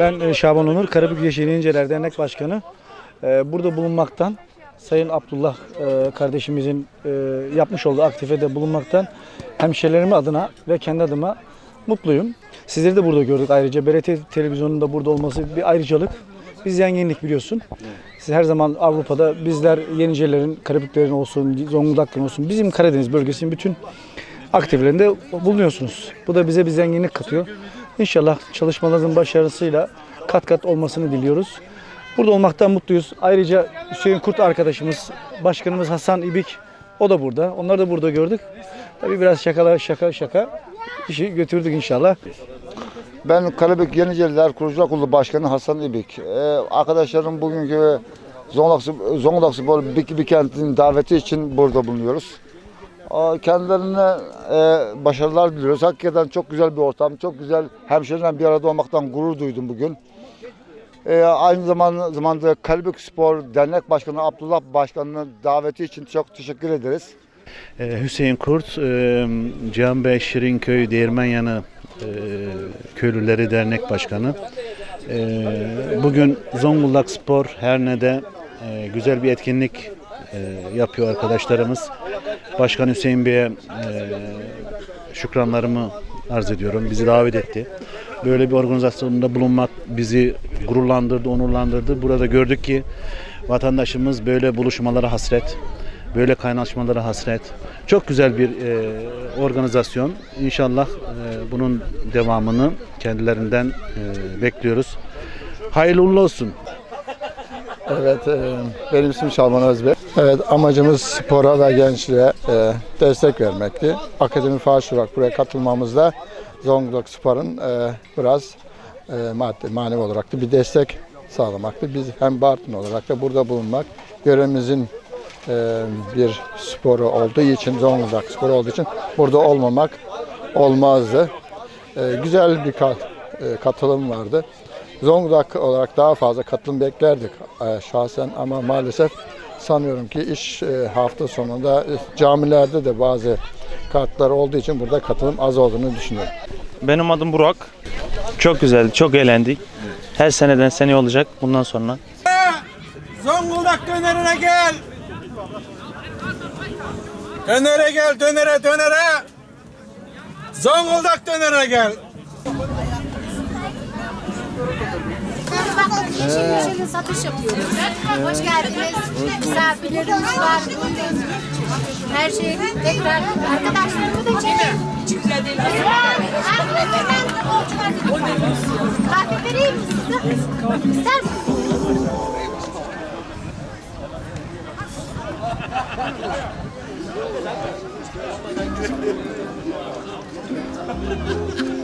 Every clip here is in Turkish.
Ben e, Şaban Onur, Karabük Yeşil İnceler Dernek Başkanı. E, Burada bulunmaktan, Sayın Abdullah e, kardeşimizin yapmış olduğu aktifede bulunmaktan hemşehrilerim adına ve kendi adıma mutluyum. Sizleri de burada gördük ayrıca. BRT televizyonunun da burada olması bir ayrıcalık. Biz yengenlik biliyorsun. Siz her zaman Avrupa'da bizler Yenicelerin, Karabüklerin olsun, Zonguldak'ın olsun, bizim Karadeniz bölgesinin bütün aktivlerinde bulunuyorsunuz. Bu da bize bir zenginlik katıyor. İnşallah çalışmalarınızın başarısıyla kat kat olmasını diliyoruz. Burada olmaktan mutluyuz. Ayrıca Hüseyin Kurt arkadaşımız, başkanımız Hasan İbik o da burada. Onları da burada gördük. Tabii biraz şakalar şaka şaka işi götürdük inşallah. Ben Karabük Yeniceliler Kurucular Kurulu Başkanı Hasan İbik. Ee, arkadaşlarım bugünkü Zonguldak, Zonguldak Spor Bik Bikent'in daveti için burada bulunuyoruz. Kendilerine e, başarılar diliyoruz. Hakikaten çok güzel bir ortam, çok güzel hemşehrilerle bir arada olmaktan gurur duydum bugün. Ee, aynı zaman, zamanda Karabük Spor Dernek Başkanı Abdullah Başkanı'nın daveti için çok teşekkür ederiz. Ee, Hüseyin Kurt, e, Cihan Bey Şirinköy Değirmen Yanı e, Köylüleri Dernek Başkanı. E, Bugün Zonguldak Spor Herne'de e, güzel bir etkinlik e, yapıyor arkadaşlarımız. Başkan Hüseyin Bey'e e, şükranlarımı arz ediyorum. Bizi davet etti. Böyle bir organizasyonda bulunmak bizi gururlandırdı, onurlandırdı. Burada gördük ki vatandaşımız böyle buluşmalara hasret, böyle kaynaşmalara hasret. Çok güzel bir e, organizasyon. İnşallah e, bunun devamını kendilerinden e, bekliyoruz. Hayırlı olsun. Evet, e, benim ismim Şalman Özbek. Evet, amacımız spora ve gençliğe e, destek vermekti. Akademi Faş olarak buraya katılmamızda Zonguldak Spor'un e, biraz maddi, manevi olarak da bir destek sağlamaktı. Biz hem Bartın olarak da burada bulunmak, görevimizin bir sporu olduğu için, Zonguldak sporu olduğu için burada olmamak olmazdı. Güzel bir kat- katılım vardı. Zonguldak olarak daha fazla katılım beklerdik e, şahsen ama maalesef sanıyorum ki iş e, hafta sonunda e, camilerde de bazı kartlar olduğu için burada katılım az olduğunu düşünüyorum. Benim adım Burak. Çok güzeldi, çok eğlendik. Her seneden sene olacak bundan sonra. Zonguldak dönerine gel. Dönere gel, dönere, dönere. Zonguldak dönerine gel. Yeşil yeşilin satış yapıyoruz. Hoş geldiniz. Misafirlerimiz var. Buradayız. Her şeyi tekrar arkadaşlarımı da çekin. Kahve vereyim mi size? İster misiniz? Thank you.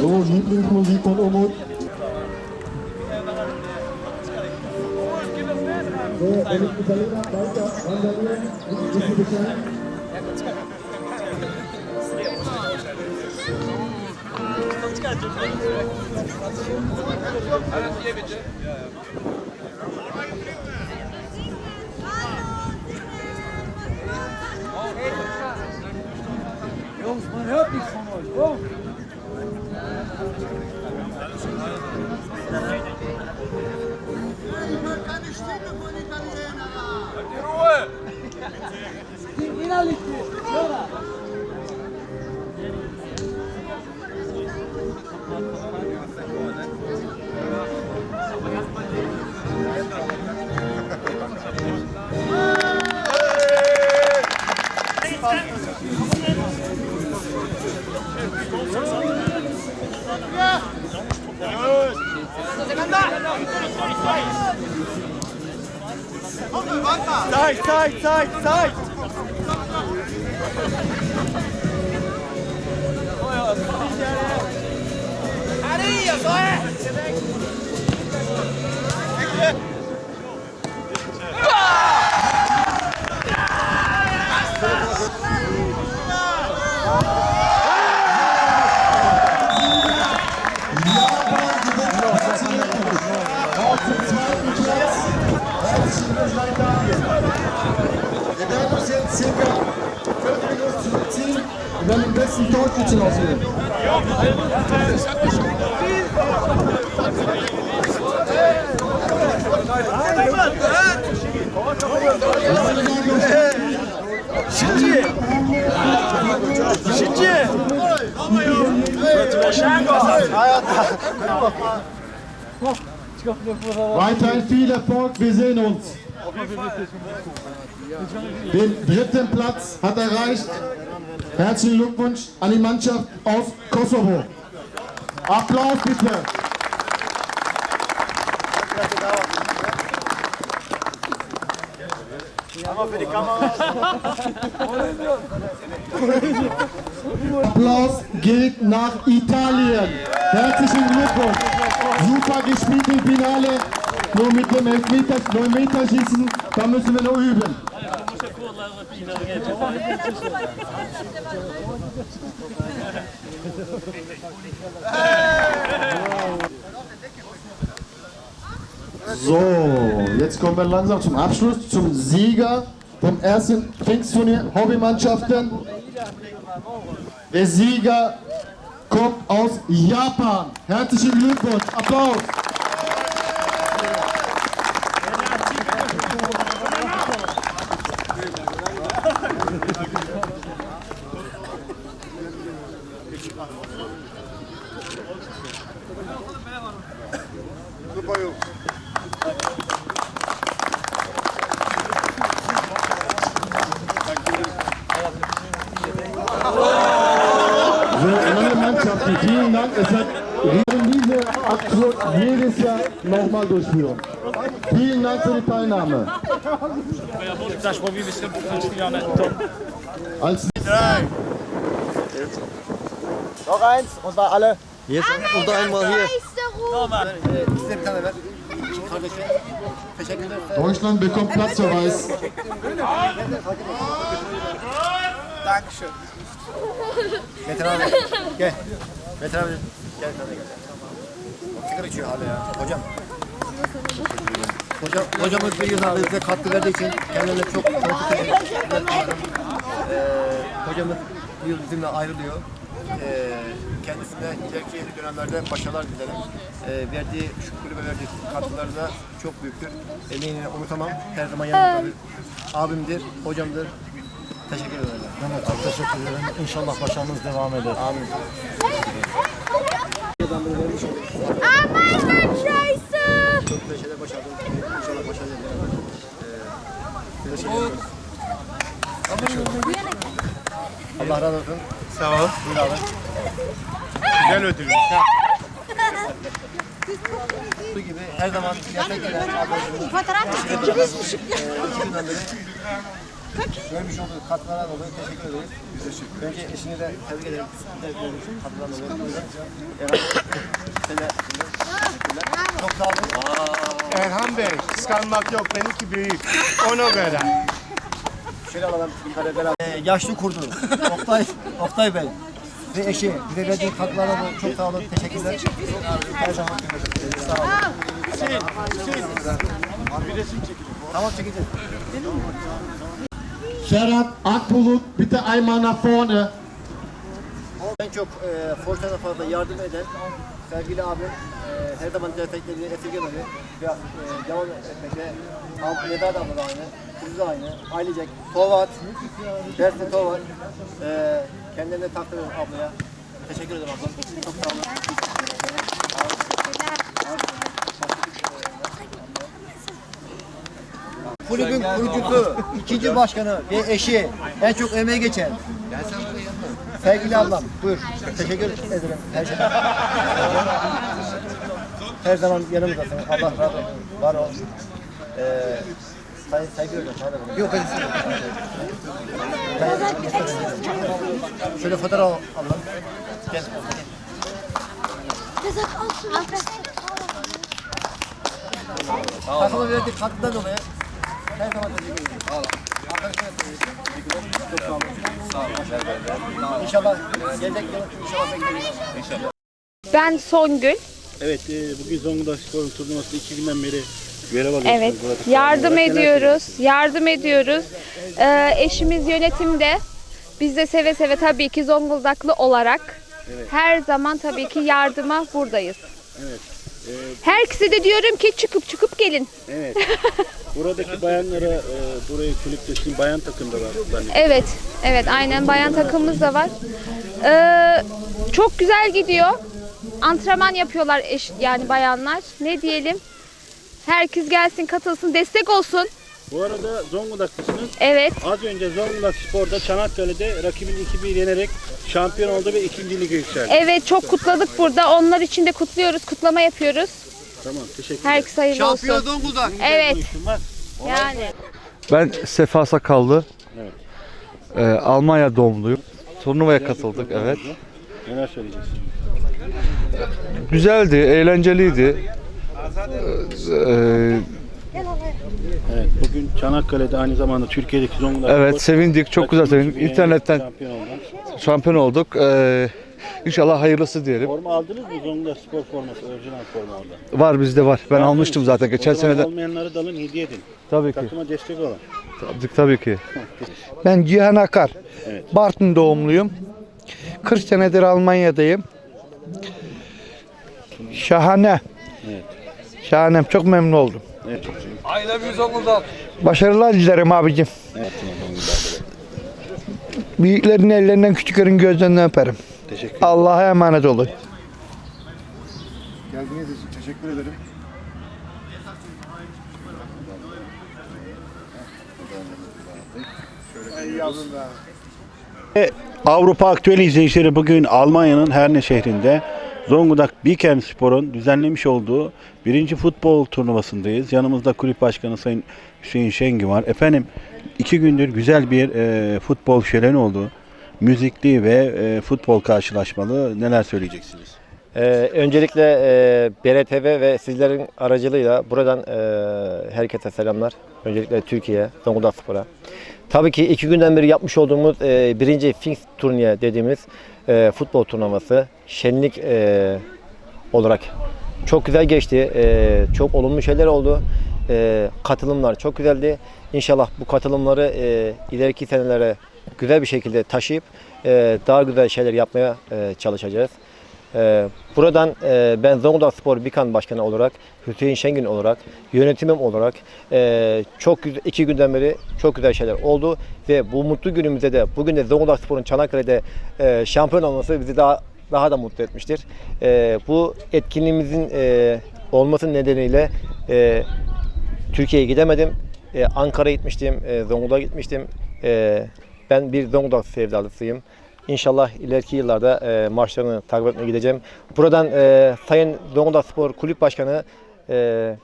Door niet-inclusie kon omhoog. Alles hier bitte. Ja, ja. Oh. sai, sai, sai! Areia, só é! Weiterhin viel Erfolg, wir sehen uns. Den dritten Platz hat erreicht. Herzlichen Glückwunsch an die Mannschaft aus Kosovo. Applaus bitte. Applaus geht nach Italien. Herzlichen Glückwunsch. Super gespielt im Finale. Nur mit dem Elfmeter, Neunmeterschießen, da müssen wir noch üben. So, jetzt kommen wir langsam zum Abschluss, zum Sieger vom ersten Pfingstturnier Hobbymannschaften. Der Sieger kommt aus Japan. Herzlichen Glückwunsch, Applaus. Nochmal durchführen. Vielen Dank für die Teilnahme. Als Noch eins und war alle. Jetzt unter einmal hier. Deutschland bekommt Platzverweis. Getir abi. Gel. Sana gel. Sigara içiyor hala ya. Hocam. Hocam, hocamız bir yılda bize katkı verdiği için kendilerine çok çok teşekkürler. Ee, hocamız bir yıl bizimle ayrılıyor. Ee, kendisine ileriki dönemlerde başarılar dilerim. Ee, verdiği, şu kulübe verdiği katkıları da çok büyüktür. Emeğini unutamam. Her zaman yanımdadır. Abimdir, hocamdır. Teşekkür ederim. Ben de çok teşekkür ederim. İnşallah başarımız devam eder. Amin. Aman scheiße! Çok güzel şeyler başardım. İnşallah başarılı ederim. Ee, teşekkür ederim. Allah razı olsun. Sağ ol. Buyur abi. Güzel ödül. Bu gibi her zaman gerçek gelen arkadaşımız Fotoğraf çekiyor. iki günden beri görmüş olduğu katkılara dolayı teşekkür ederiz. Önce eşini de tebrik ederim. Tebrik ederim. Katkılarına dolayı. Buyurun. Erhan, sen de teşekkürler. Çok sağ olun. Erhan Bey, kıskanmak yok. Benimki büyük. Ona göre. Şöyle alalım bir kare beraber. Ee, yaşlı kurdu. Oktay, Oktay Bey. Ve eşi. Bize verdiği katkılarına dolayı çok sağ olun. Teşekkürler. Her zaman sağ olun. Tamam çekeceğiz. Ferhat Akbulut, bitte einmal nach vorne. En çok e, Força'da fazla yardım eden sevgili abim e, her zaman desteklerini esirgemedi ve e, devam etmekte. Ab- Neda da abla aynı, kızı da aynı, ailecek. Tovat, Dersin Tovat. E, kendilerine takdir ederim ablaya. Teşekkür ederim abla. Çok sağ olun. Kulübün kurucusu, ikinci başkanı ve eşi, en çok emeği geçen. Sevgili ablam, buyur. Teşekkür ederim her şey. Her zaman yanımızdasın. Allah razı olsun. Var ol. Ee, say, saygı bunu. Yok, ben Şöyle fotoğraf al. Gel. Takımı verdik katkıdan dolayı. Her zaman teşekkür ederim. İnşallah gelecek yıl inşallah bekleriz. Ben Songül. Evet, e, bugün Zonguldak Spor'un turnuvasında iki günden beri görev alıyorsunuz. Evet, yardım ediyoruz, yardım ediyoruz. Ee, eşimiz yönetimde. Biz de seve seve tabii ki Zonguldaklı olarak her zaman tabii ki yardıma buradayız. Evet. e, Herkese de diyorum ki çıkıp çıkıp gelin. evet. Buradaki bayanlara, e, burayı kulüpte şimdi bayan takımda var. zannediyorum. Evet, evet aynen bayan takımımız da var. Ee, çok güzel gidiyor. Antrenman yapıyorlar eş, yani bayanlar. Ne diyelim? Herkes gelsin, katılsın, destek olsun. Bu arada Zonguldaklısınız. Evet. Az önce Zonguldak Spor'da Çanakkale'de rakibini 2-1 yenerek şampiyon oldu ve ikinci lige yükseldi. Evet çok kutladık burada. Onlar için de kutluyoruz, kutlama yapıyoruz. Tamam, teşekkür ederim. Herkes hayırlı olsun. Zonguldak. Evet. Yani. Ben Sefa Sakallı. Evet. Ee, Almanya doğumluyum. Turnuvaya katıldık evet. Neler söyleyeceksin? Güzeldi, eğlenceliydi. Ee, Evet, bugün Çanakkale'de aynı zamanda Türkiye'deki Zonguldak evet Spor sevindik, çok güzel sevindik. İnternetten şampiyon oldu. şampiyon olduk. Ee, inşallah hayırlısı diyelim. Forma aldınız mı Zonguldak Spor forması, orijinal forma orada? Var bizde var. Ben almıştım zaten geçen O zaman sene de. Olmayanları da alın, hediye edin. Tabii ki. Takıma destek olun. Tabii, tabii ki. Ben Cihan Akar. Evet. Bartın doğumluyum. 40 senedir Almanya'dayım. Şahane. Evet. Şahane. Çok memnun oldum. Evet. Başarılar dilerim abicim. Evet. Büyüklerin ellerinden küçüklerin gözlerinden öperim. Teşekkür Allah'a emanet olun. Geldiğiniz için teşekkür ederim. Avrupa Aktüel izleyicileri bugün Almanya'nın Herne şehrinde Zonguldak Biken Spor'un düzenlemiş olduğu birinci futbol turnuvasındayız. Yanımızda kulüp başkanı Sayın Hüseyin Şengi var. Efendim iki gündür güzel bir e, futbol şöleni oldu. Müzikli ve e, futbol karşılaşmalı. Neler söyleyeceksiniz? Ee, öncelikle e, BRTV ve sizlerin aracılığıyla buradan e, herkese selamlar. Öncelikle Türkiye, Zonguldak Spor'a. Tabii ki iki günden beri yapmış olduğumuz e, birinci Fings turniye dediğimiz e, futbol turnuvası şenlik e, olarak çok güzel geçti. E, çok olumlu şeyler oldu. E, katılımlar çok güzeldi. İnşallah bu katılımları e, ileriki senelere güzel bir şekilde taşıyıp e, daha güzel şeyler yapmaya e, çalışacağız. Ee, buradan e, ben Zonguldak Spor Bikan Başkanı olarak, Hüseyin Şengün olarak, yönetimim olarak e, çok güzel, iki günden beri çok güzel şeyler oldu ve bu mutlu günümüzde de bugün de Zonguldak Spor'un Çanakkale'de e, şampiyon olması bizi daha daha da mutlu etmiştir. E, bu etkinliğimizin e, olması nedeniyle e, Türkiye'ye gidemedim. E, Ankara'ya gitmiştim, e, Zonguldak'a gitmiştim. E, ben bir Zonguldak sevdalısıyım. İnşallah ileriki yıllarda e, maçlarını takip etmeye gideceğim. Buradan e, Sayın Zonguldak Spor Kulüp Başkanı e,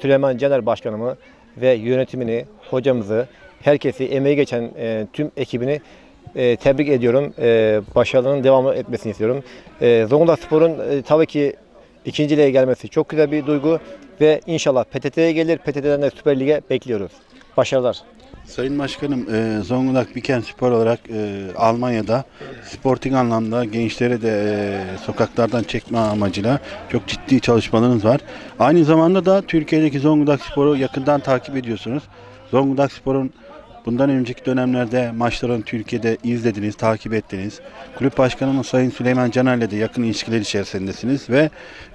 Süleyman Caner Başkanımı ve yönetimini, hocamızı, herkesi, emeği geçen e, tüm ekibini e, tebrik ediyorum. E, başarılarının devamı etmesini istiyorum. E, Zonguldak Spor'un e, tabii ki ikinciliğe gelmesi çok güzel bir duygu ve inşallah PTT'ye gelir. PTT'den de Süper Lig'e bekliyoruz. Başarılar. Sayın Başkanım, e, Zonguldak Biken Spor olarak e, Almanya'da sporting anlamda gençleri de e, sokaklardan çekme amacıyla çok ciddi çalışmalarınız var. Aynı zamanda da Türkiye'deki Zonguldak Spor'u yakından takip ediyorsunuz. Zonguldak Spor'un bundan önceki dönemlerde maçlarını Türkiye'de izlediniz, takip ettiniz. Kulüp Başkanımız Sayın Süleyman Caner'le de yakın ilişkiler içerisindesiniz ve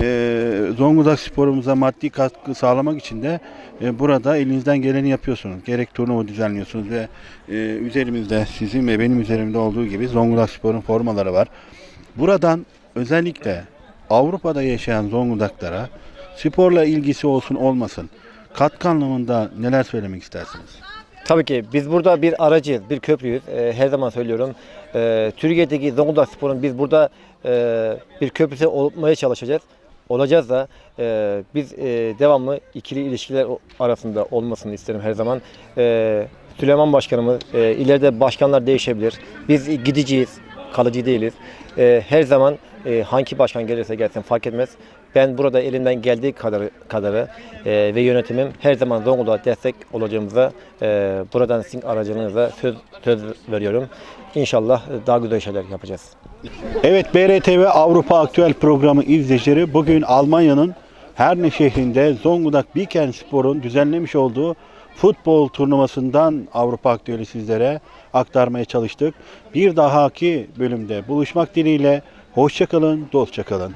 e, Zonguldak Spor'umuza maddi katkı sağlamak için de e, burada elinizden geleni yapıyorsunuz. Gerek turnuva düzenliyorsunuz ve e, üzerimizde sizin ve benim üzerimde olduğu gibi Zonguldak Spor'un formaları var. Buradan özellikle Avrupa'da yaşayan Zonguldaklara sporla ilgisi olsun olmasın katkı anlamında neler söylemek istersiniz? Tabii ki biz burada bir aracıyız, bir köprüyüz. Ee, her zaman söylüyorum. Ee, Türkiye'deki Zonguldak Spor'un biz burada e, bir köprüsü olmaya çalışacağız. Olacağız da e, biz e, devamlı ikili ilişkiler arasında olmasını isterim her zaman. E, Süleyman Başkanımız, e, ileride başkanlar değişebilir. Biz gideceğiz, kalıcı değiliz. E, her zaman e, hangi başkan gelirse gelsin fark etmez. Ben burada elimden geldiği kadarı, kadarı e, ve yönetimim her zaman Zonguldak'a destek olacağımıza e, buradan sizin aracılığınızla söz, söz veriyorum. İnşallah daha güzel şeyler yapacağız. Evet BRTV Avrupa Aktüel programı izleyicileri bugün Almanya'nın Herne şehrinde Zonguldak Biken Spor'un düzenlemiş olduğu futbol turnuvasından Avrupa Aktüel'i sizlere aktarmaya çalıştık. Bir dahaki bölümde buluşmak dileğiyle hoşçakalın, dostça kalın.